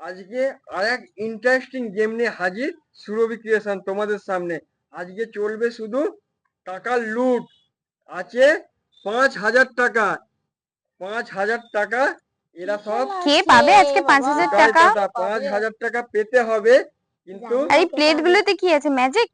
আজকে আর এক interesting game নিয়ে হাজির সুরভি ক্রিয়েশন তোমাদের সামনে। আজকে চলবে শুধু টাকার লুট আছে পাঁচ হাজার টাকা পাঁচ হাজার টাকা এরা সব কে পাবে আজকে পাঁচ হাজার টাকা? পাঁচ হাজার টাকা পেতে হবে কিন্তু আর এই প্লেট গুলোতে কি আছে? ম্যাজিক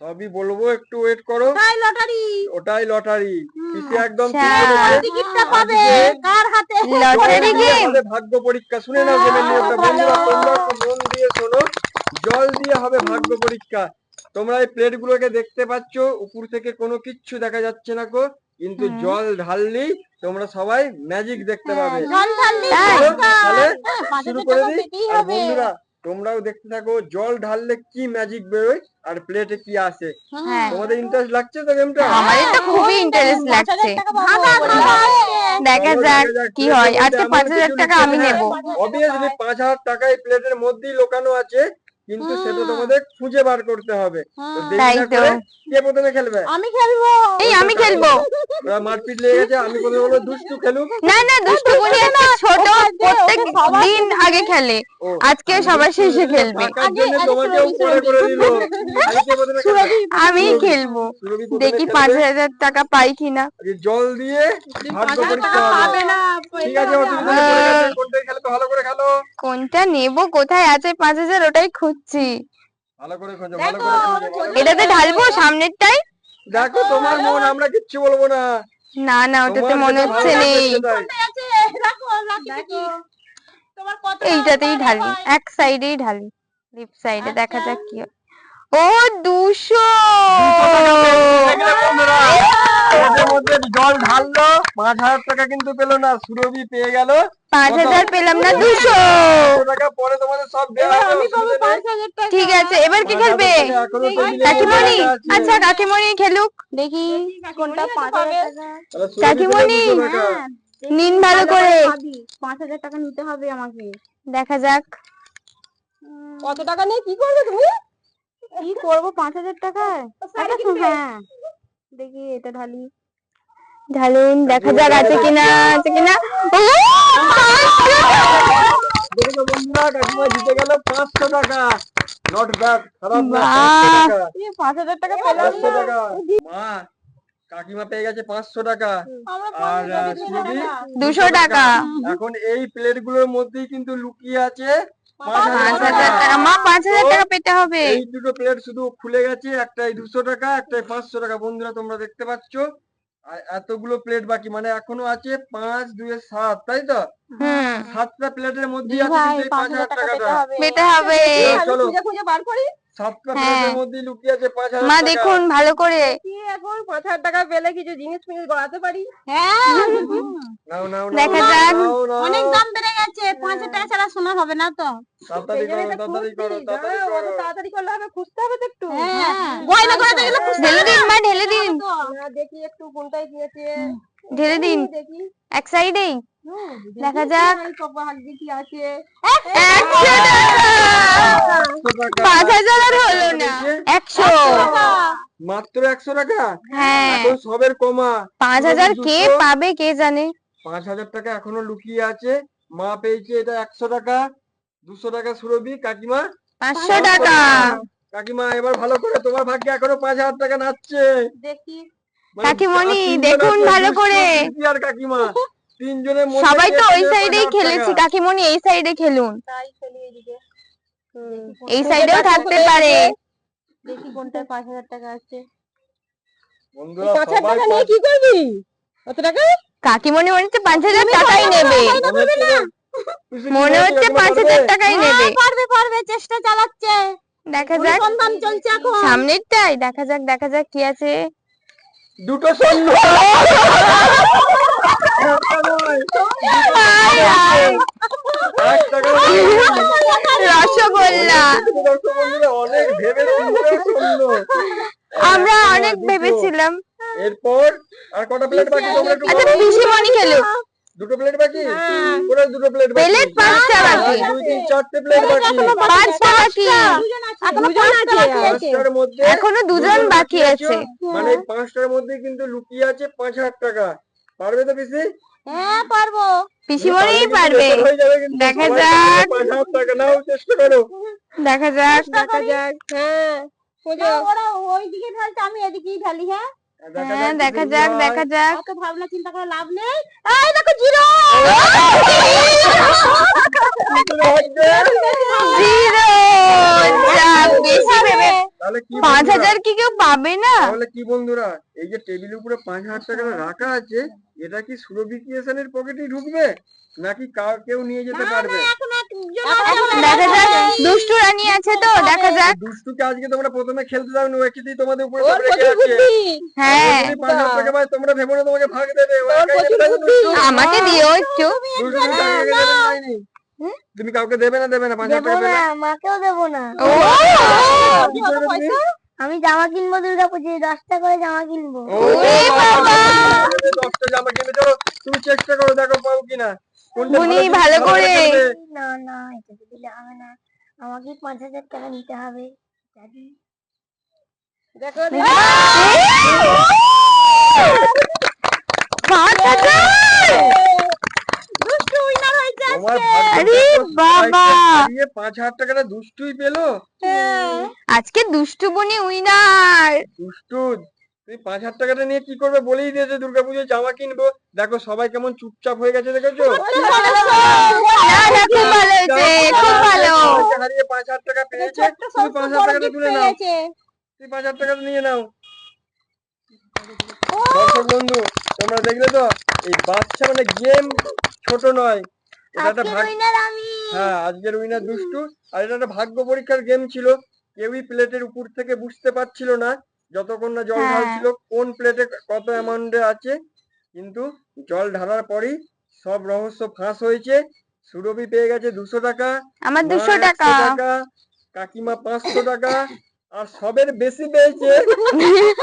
সবই বলব একটু ওয়েট করো। তাই লটারি। ওটাই লটারি। পিসি একদম আচ্ছা। টিকিটটা পাবে। কার হাতে? লটারি। গেম ভাগ্য পরীক্ষা শুনে নাও গেমের নিয়মটা বন্ধুরা তোমরা মন দিয়ে শোনো। জল দিয়ে হবে ভাগ্য পরীক্ষা। তোমরা এই প্লেট গুলোকে দেখতে পাচ্ছ। উপর থেকে কোনো কিচ্ছু দেখা যাচ্ছে না কো কিন্তু জল ঢাললেই তোমরা সবাই ম্যাজিক দেখতে পাবে। জল ঢাললি তাহলে হ্যাঁ, শুরু করে দিই। আর বন্ধুরা তোমরাও দেখতে থাকো জল ঢাললে কি ম্যাজিক বেরোয় আর প্লেটে কি আসে? হ্যাঁ। তোমাদের ইন্টারেস্ট লাগছে তো গেমটা আমারই তো খুবই ইন্টারেস্ট পাঁচ হাজার লাগছে। দেখা যাক কি প্লেটের হয়। আজকে এমন পাঁচ হাজার কিছু টাকা আমি আছে। নেব। অবভিয়াসলি পাঁচ হাজার টাকা এই প্লেটের মধ্যেই লুকানো আছে কিন্তু সেটা তোমাদের খুঁজে বার করতে হবে। তো হুম। না করে কে প্রথমে খেলবে? আমি খেলব। এই আমি খেলব। মারপিট লেগে গেছে আমি প্রথমে বলব দুষ্টু খেলুক। না না দুষ্টু বলি ছোট আগে খেলে। আজকে সবার শেষে খেলবে? আমি খেলব। দেখি পাঁচ হাজার টাকা পাই কিনা। জল দিয়ে কোনটা নেব কোথায় আছে? পাঁচ হাজার ওটাই খুঁজছি। ভালো করে খোঁজো ভালো দেখো, করে খোঁজো, ভালো করে এটাতে ঢালবো সামনেরটাই? দেখো তোমার মন আমরা কিচ্ছু বলব না। না না ওটাতে মনে হচ্ছে নেই। এইটাতেই ঢালি এক সাইডেই ঢালি লিপ সাইডে দেখা আচ্ছা। যাক কি ও দুশো! মধ্যে জল ঢাললো পাঁচ হাজার টাকা কিন্তু পেল না সুরভি পেয়ে গেল। পাঁচ হাজার পেলাম না দুশো! টাকা পরে তোমাদের সব ঠিক আছে এবার কি খেলবে? টেবিলে কাকিমণি! আচ্ছা কাকিমণি খেলুক। দেখি কোনটা পাঁচ কাকিমণি। নিন ভালো করে। পাঁচ হাজার টাকা নিতে হবে আমাকে। দেখা যাক। কত টাকা নিয়ে কি করবে তুমি? কি করব পাঁচ হাজার টাকায় হ্যাঁ। দেখি এটা ঢালি। ঢালুন দেখা যাক আছে কিনা আছে কিনা। বন্ধুরা কাকিমা জিতে গেল পাঁচশো টাকা। নট ব্যাড খারাপ না বাহ। পাঁচশো টাকা। পাঁচ হাজার টাকা টাকা। মা কাকিমা পেয়ে গেছে পাঁচশো টাকা। আর সুরভি দুশো টাকা। এখন এই প্লেটগুলোর মধ্যেই কিন্তু লুকিয়ে আছে পাঁচ পাঁচ হাজার হাজার টাকা। টাকা। মা পাঁচ হাজার টাকা পেতে হবে। এই দুটো প্লেট শুধু খুলে গেছে একটাই দুশো টাকা একটাই পাঁচশো টাকা। বন্ধুরা তোমরা দেখতে পাচ্ছ? আর এতগুলো প্লেট বাকি মানে এখনও আছে পাঁচ দুয়ে সাত তাই তো? সাতটা প্লেটের মধ্যে আছে পাঁচ হাজার হাজার টাকা পেতে টাকাটা হবে। পেতে হবে। এবার চলো। বার করি। হ্যাঁ। মধ্যে লুকিয়ে আছে পাঁচ হাজার মা টাকা। দেখুন ভালো করে। কি এখন পাঁচ হাজার টাকা পেলে কিছু জিনিস ফিনিস গড়াতে পারি? হ্যাঁ। নাও নাও নাও, দেখা যাক। অনেক দাম বেড়ে গেছে পাঁচ হাজার টাকা ছাড়া শোনা হবে না তো। তাড়াতাড়ি করো তাড়াতাড়ি করো তাড়াতাড়ি হ্যাঁ, করো। তাড়াতাড়ি করলে হবে খুঁজতে হবে তো একটু। গয়না গেলে ঢেলে দিন মা ঢেলে দিন। দেখি একটু কোনটায় গিয়েছে ঢেলে দিন। এক সাইডেই। দেখা যাক। এই কি আছে একশো টাকা একশো টাকা। পাঁচ হাজার আর হলো না। একশো। মাত্র একশো টাকা? হ্যাঁ। এখন সবের কমা। পাঁচ হাজার কে পাবে কে জানে? পাঁচ হাজার টাকা এখনও লুকিয়ে আছে। মা পেয়েছে এটা একশো টাকা। দুশো টাকা সুরভি কাকিমা? পাঁচশো টাকা। কাকিমা এবার ভালো করে তোমার ভাগ্যে এখনও পাঁচ হাজার টাকা নাচছে। দেখি। মানে কাকিমণি, দেখুন ভালো করে। আর কাকিমা? তিনজনের মধ্যে সবাই তো ওই সাইডেই খেলেছি? কাকিমণি এই সাইডে খেলুন। তাই চলি এদিকে এই সাইডেও থাকতে পারে। দেখি হাজার টাকা আছে। বন্ধুরা সবাই টাকা নিয়ে কি করবি? কত টাকা? কাকিমণি মনে হচ্ছে পাঁচ হাজার টাকাই নেবে। মনে হচ্ছে না? পিসি কি মনে বলছে, হচ্ছে কাকিমা পাঁচ পারবে? হাজার টাকাই নেবে। পারবে পারবে চেষ্টা চালাচ্ছে। দেখা যাক। অনুসন্ধান চলছে এখন। সামনেরটাই দেখা যাক দেখা যাক কি আছে। দুটো শূন্য একটা নয়, হায়, হায়। এক টাকা নয়। রসগোল্লা। অনেক ভেবে আমরা অনেক দুটো। ভেবেছিলাম। এরপর আর কটা প্লেট বাকি? তোমরা একটু আচ্ছা বলো। পিসিমণি খেলুক দুটো প্লেট বাকি? কোথায় দুটো প্লেট বাকি। প্লেট পাঁচটা বাকি। দুই তিন চারটে প্লেট বাকি। পাঁচটা বাকি। এখনও আছে। পাঁচটার মধ্যে এখনও দুজন বাকি আছে। মানে পাঁচটার মধ্যে কিন্তু লুকিয়ে আছে পাঁচ হাজার টাকা। পারবে তো পিসি? হ্যাঁ পারব। পিসিমণিই পারবে। হয়ে। দেখা যাক। টাকা নাও চেষ্টা করো। দেখা যাক দেখা যাক। হ্যাঁ ওরা ওই দিকে ঢালছে আমি এদিকেই ঢালি হ্যাঁ? হ্যাঁ দেখা যাক দেখা যাক। অত ভাবনা চিন্তা করে লাভ নেই। এই দেখো জিরো! জিরো! বেশি ভেবে তাহলে কি পাঁচ হাজার কি কেউ পাবে না? তাহলে কি বন্ধুরা এই যে টেবিলের উপরে পাঁচ হাজার টাকা রাখা আছে এটা কি সুরভি ক্রিয়েশনের পকেটেই ঢুকবে? নাকি কেউ নিয়ে যেতে পারবে? দেখা যাক দুষ্টু রানী আছে তো দেখা যাক। দুষ্টুকে আজকে তোমরা প্রথমে খেলতে তোমাদের উপরে হ্যাঁ। পাঁচ হাজার টাকা পায় তোমরা ভেবো না তোমাকে ভাগ দেবে। আমাকে দিও একটু। তুমি কাউকে দেবে না, দেবে না দেবে না পাঁচ হাজার টাকা না? মাকেও দেবো না? আমি জামা কিনবো দুর্গা পুজোয়। দশটা করে জামা কিনবো। দশটা জামা কিনে চলো তুমি চেষ্টা করো দেখো পাও কিনা। জিনিস ভালো করে। না না এটা তো দিলে হবে না আমাকে পাঁচ হাজার টাকা নিতে হবে দেখো পাঁচ হাজার দুষ্টু উইনার হয়েছে তোমার আরে ভাগ্য বাবা! হারিয়ে পাঁচ হাজার টাকাটা দুষ্টুই পেল। আজকে দুষ্টু বনি উইনার। দুষ্টু তুমি পাঁচ হাজার টাকাটা নিয়ে কি করবে বলেই দিয়েছে দুর্গাপুজোয় জামা কিনবো। দেখো সবাই কেমন চুপচাপ হয়ে গেছে দেখেছ? হারিয়ে পাঁচ হাজার টাকা পেয়েছে। তুমি পাঁচ হাজার টাকাটা তুলে নাও। তুমি পাঁচ হাজার টাকাটা নিয়ে নাও। দর্শক বন্ধু তোমরা দেখলে তো এই বাচ্চা মানে গেম ছোট নয়। এটা একটা ভাগ হ্যাঁ আজকের উইনার দুষ্টু। আর এটা একটা ভাগ্য পরীক্ষার গেম ছিল। কেউই প্লেটের উপর থেকে বুঝতে পারছিল না যতক্ষণ না জল হ্যাঁ। ঢালছিল কোন প্লেটে কত অ্যামাউন্টে আছে। কিন্তু জল ঢালার পরই সব রহস্য ফাঁস হয়েছে। সুরভি পেয়ে গেছে দুশো টাকা আমার দুশো 100 টাকা। কাকিমা পাঁচশো টাকা আর সবের বেশি পেয়েছে।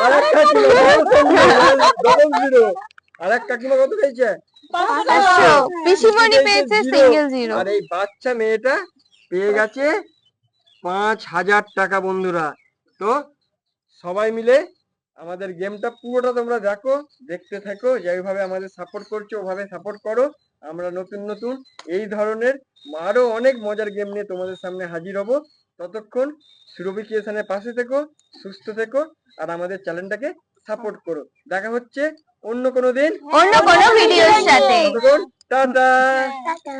আর এক কাকিমা ডবল জিরো আর এক কাকিমা কত পেয়েছে পিসিমণি পেয়েছে সিঙ্গেল জিরো আর এই বাচ্চা মেয়েটা পেয়ে গেছে পাঁচ হাজার টাকা বন্ধুরা। তো সবাই মিলে আমাদের গেমটা পুরোটা তোমরা দেখো দেখতে থাকো যেভাবে আমাদের সাপোর্ট করছ ওভাবে সাপোর্ট করো। আমরা নতুন নতুন এই ধরনের আরও অনেক মজার গেম নিয়ে তোমাদের সামনে হাজির হব। ততক্ষণ সুরভি ক্রিয়েশনের পাশে থেকো সুস্থ থেকো আর আমাদের চ্যানেলটাকে সাপোর্ট করো। দেখা হচ্ছে অন্য কোনো দিন। অন্য কোনো ভিডিওর সাথে। টাটা। টাটা।